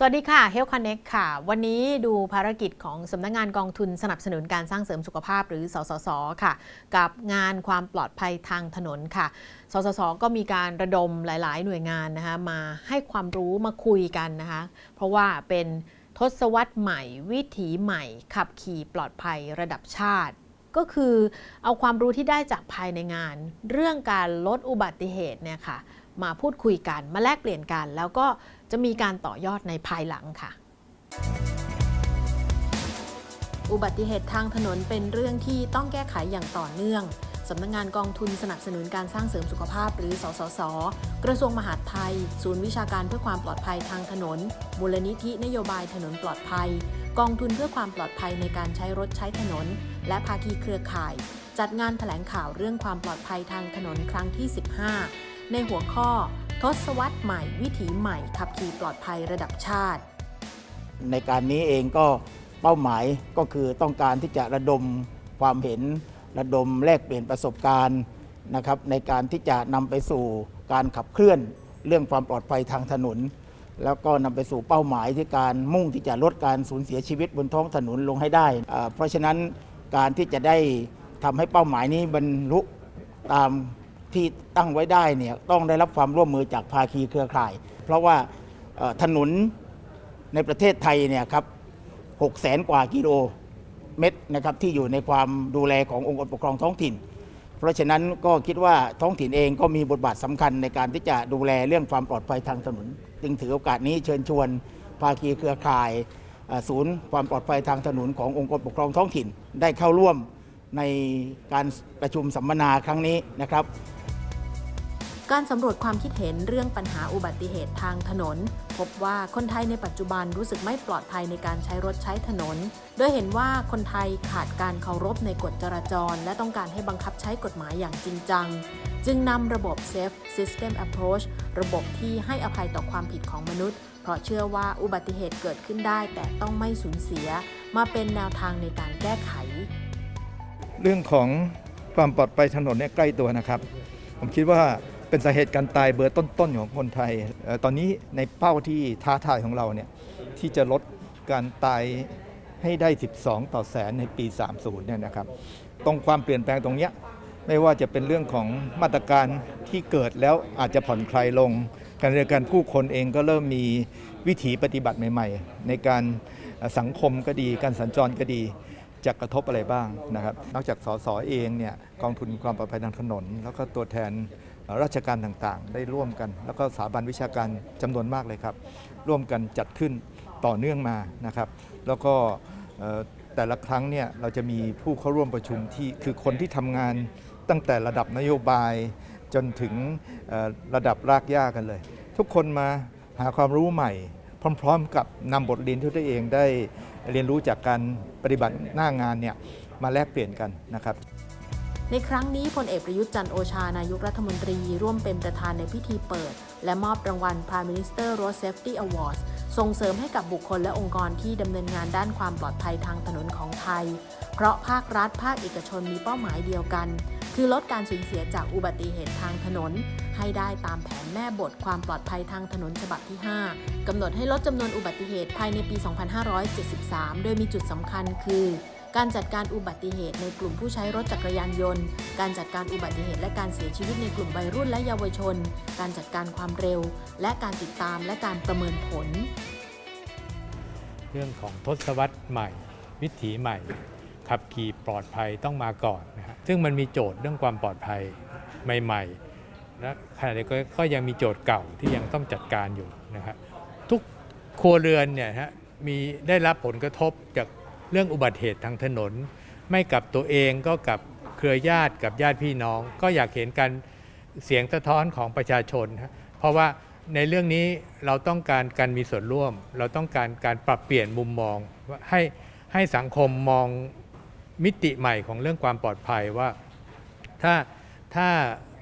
สวัสดีค่ะ Health Connect ค่ะ วันนี้ดูภารกิจของสำนักงานกองทุนสนับสนุนการสร้างเสริมสุขภาพหรือสสส ค่ะ กับงานความปลอดภัยทางถนนค่ะ สสส ก็มีการระดมหลาย ๆ หน่วยงานนะคะมาให้ความรู้มาคุยกันนะคะ เพราะว่าเป็นทศวรรษใหม่ วิถีใหม่ ขับขี่ปลอดภัยระดับชาติ ก็คือเอาความรู้ที่ได้จากภายในงาน เรื่องการลดอุบัติเหตุเนี่ยค่ะมาพูดคุยกันมาแลกเปลี่ยนกันแล้วก็ จะมีการต่อยอดในภายหลังค่ะ อุบัติเหตุทางถนนเป็นเรื่องที่ต้องแก้ไขอย่างต่อเนื่องสำนักงงานกองทุนสนับสนุนการสร้างเสริมสุขภาพหรือ สสส กระทรวงมหาดไทย ศูนย์วิชาการเพื่อความปลอดภัยทางถนน มูลนิธินโยบายถนนปลอดภัย กองทุนเพื่อความปลอดภัยในการใช้รถใช้ถนน และภาคีเครือข่าย จัดงานแถลงข่าวเรื่องความปลอดภัยทางถนนครั้งที่ 15 ในหัวข้อ ทศวรรษใหม่วิถีใหม่ขับขี่ปลอดภัยระดับชาติ ในการนี้เองก็เป้าหมายก็คือต้องการที่จะระดมความเห็นระดมแลกเปลี่ยนประสบการณ์นะครับในการที่จะนำไปสู่การขับเคลื่อนเรื่องความปลอดภัยทางถนน แล้วก็นำไปสู่เป้าหมายที่การมุ่งที่จะลดการสูญเสียชีวิตบนท้องถนนลงให้ได้อ่าเพราะฉะนั้นการที่จะได้ทำให้เป้าหมายนี้บรรลุตาม ที่ตั้งไว้ได้เนี่ยต้องได้รับความร่วมมือจากภาคีเครือข่าย เพราะว่าถนนในประเทศไทยเนี่ยครับ6แสนกว่ากิโลเมตรนะครับที่อยู่ในความดูแลขององค์กรปกครองท้องถิ่น เพราะฉะนั้นก็คิดว่าท้องถิ่นเองก็มีบทบาทสำคัญในการที่จะดูแลเรื่องความปลอดภัยทางถนน จึงถือโอกาสนี้เชิญชวน ภาคีเครือข่ายศูนย์ความปลอดภัยทางถนนขององค์กรปกครองท้องถิ่น ได้เข้าร่วมในการประชุมสัมมนาครั้งนี้นะครับ การสำรวจความคิดเห็นเรื่องปัญหาอุบัติเหตุทางถนน พบว่าคนไทยในปัจจุบันรู้สึกไม่ปลอดภัยในการใช้รถใช้ถนน โดยเห็นว่าคนไทยขาดการเคารพในกฎจราจร และต้องการให้บังคับใช้กฎหมายอย่างจริงจัง จึงนำระบบ Safe System Approach ระบบที่ให้อภัยต่อความผิดของมนุษย์ เพราะเชื่อว่าอุบัติเหตุเกิดขึ้นได้แต่ต้องไม่สูญเสีย มาเป็นแนวทางในการแก้ไข เรื่องของความปลอดภัยถนนเนี่ยใกล้ตัวนะครับ ผมคิดว่า เป็นสาเหตุการตายเบอร์ต้นๆของคนไทย ตอนนี้ในเป้าที่ท้าทายของเราเนี่ยที่จะลดการตายให้ได้ 12 ต่อแสนในปี 30 เนี่ยนะครับ ตรงความเปลี่ยนแปลงตรงเนี้ยไม่ว่าจะเป็นเรื่องของมาตรการที่เกิดแล้วอาจจะผ่อนคลายลง การเรียนการผู้คนเองก็เริ่มมีวิถีปฏิบัติใหม่ ๆ ในการสังคมก็ดี การสัญจรก็ดีจะกระทบอะไรบ้างนะครับ นอกจากสสเองเนี่ยกองทุนความปลอดภัยทางถนน แล้วก็ตัวแทน ราชการต่างๆ ได้ร่วมกัน แล้วก็สถาบันวิชาการจำนวนมากเลยครับ ร่วมกันจัดขึ้นต่อเนื่องมานะครับ แล้วก็แต่ละครั้งเนี่ยเราจะมีผู้เข้าร่วมประชุมที่คือคนที่ทำงานตั้งแต่ระดับนโยบายจนถึงระดับรากหญ้ากันเลย ทุกคนมาหาความรู้ใหม่ พร้อมๆ กับนำบทเรียนที่ตัวเองได้เรียนรู้จากการปฏิบัติหน้างานเนี่ยมาแลกเปลี่ยนกันนะครับ ในครั้งนี้พลเอกประยุทธ์จันโอชานายกรัฐมนตรี ร่วมเป็นประธานในพิธีเปิด และมอบรางวัล Prime Minister Road Safety Awards ส่งเสริมให้กับบุคคลและองค์กรที่ดำเนินงานด้านความปลอดภัยทางถนนของไทย เพราะภาครัฐ ภาคเอกชนมีเป้าหมายเดียวกัน คือลดการสูญเสียจากอุบัติเหตุทางถนน ให้ได้ตามแผนแม่บทความปลอดภัยทางถนนฉบับที่ 5กำหนดให้ลดจำนวนอุบัติเหตุภายในปี 2573 โดยมีจุดสำคัญคือ การจัดการอุบัติเหตุในกลุ่มผู้ใช้รถจักรยานยนต์ การจัดการอุบัติเหตุและการเสียชีวิตในกลุ่มวัยรุ่นและเยาวชน การจัดการความเร็ว และการติดตามและการประเมินผล เรื่องของทศวรรษใหม่ วิถีใหม่ ขับขี่ปลอดภัยต้องมาก่อนนะฮะซึ่งมันมีโจทย์เรื่องความปลอดภัยใหม่ๆและขณะเดียวกันก็ยังมีโจทย์เก่าที่ยังต้องจัดการอยู่นะครับทุกครัวเรือนเนี่ยฮะมีได้รับผลกระทบจาก เรื่องอุบัติเหตุทางถนน ไม่กับตัวเองก็กับเครือญาติกับญาติพี่น้อง ก็อยากเห็นการเสียงสะท้อนของประชาชน เพราะว่าในเรื่องนี้เราต้องการการมีส่วนร่วม เราต้องการการปรับเปลี่ยนมุมมองให้ให้สังคมมองมิติใหม่ของเรื่องความปลอดภัยว่าถ้าถ้า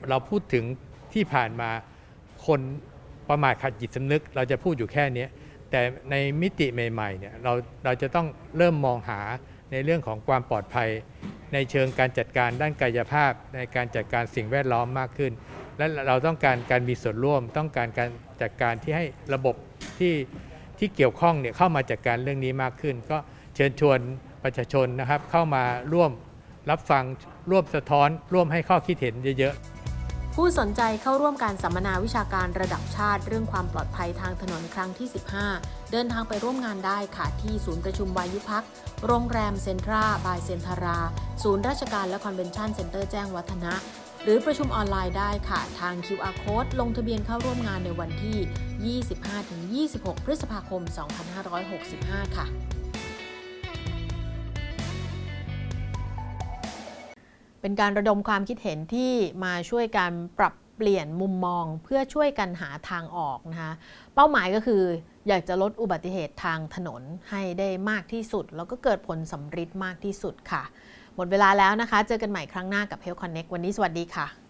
เราพูดถึงที่ผ่านมาคนประมาทขาดจิตสำนึก เราจะพูดอยู่แค่นี้ แต่ในมิติใหม่ๆเนี่ยเราเราจะต้องเริ่มมองหาในเรื่องของความปลอดภัย ในเชิงการจัดการด้านกายภาพ ในการจัดการสิ่งแวดล้อมมากขึ้น และเราต้องการการมีส่วนร่วม ต้องการการจัดการที่ให้ระบบที่ที่เกี่ยวข้องเนี่ยเข้ามาจัดการเรื่องนี้มากขึ้น ก็เชิญชวนประชาชนนะครับเข้ามาร่วมรับฟังร่วมสะท้อน ร่วมให้ข้อคิดเห็นเยอะๆ ผู้สนใจเข้าร่วมการสัมมนาวิชาการระดับชาติ เรื่องความปลอดภัยทางถนนครั้งที่ 15 เดินทางไปร่วมงานได้ค่ะ ที่ศูนย์ประชุมวายุพัก โรงแรมเซ็นทราบายเซ็นทรา ศูนย์ราชการและคอนเวนชั่นเซ็นเตอร์แจ้งวัฒนะ หรือประชุมออนไลน์ได้ค่ะ ทาง QR Code ลงทะเบียนเข้าร่วมงานในวันที่ 25-26 พฤษภาคม 2565 ค่ะ เป็นการระดมความคิดเห็นที่มาช่วยการปรับเปลี่ยนมุมมองเพื่อช่วยกันหาทางออกนะคะเป้าหมายก็คืออยากจะลดอุบัติเหตุทางถนนให้ได้มากที่สุด แล้วก็เกิดผลสำฤทธิ์มากที่สุดค่ะ หมดเวลาแล้วนะคะ เจอกันใหม่ครั้งหน้ากับ Health Connect วันนี้สวัสดีค่ะ